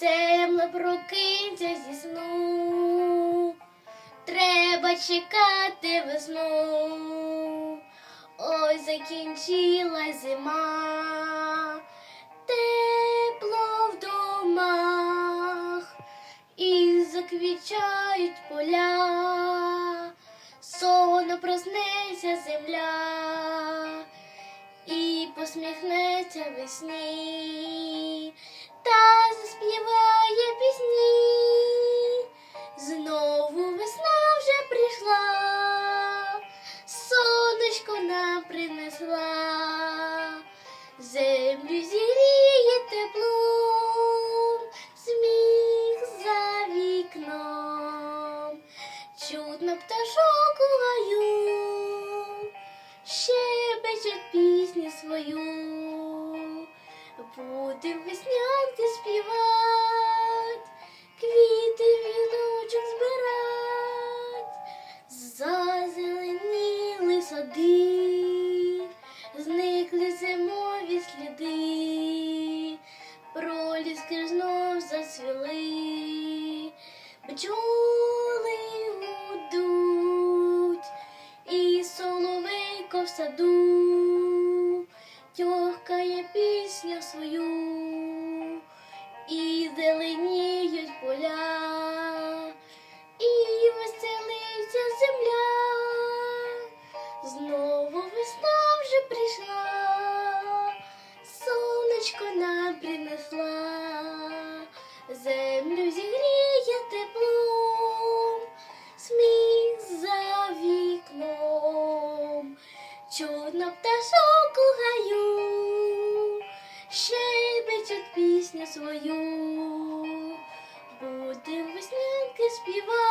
земле прокинься зі сну, треба чекати весну. Ой, закінчила зима, тепло в домах, і заквічають поля, сонно проснеться земля. І посміхнеться весні, землю зіріє тепло, сміх за вікном, чутно пташок у гаю, щебечуть сліди, проліски знов зацвіли, бджоли гудуть, і соловейко в саду. Тьохкає пісню свою, і зеленіють чудно пташок гаю, щебечуть пісню свою, будем веснянки співати.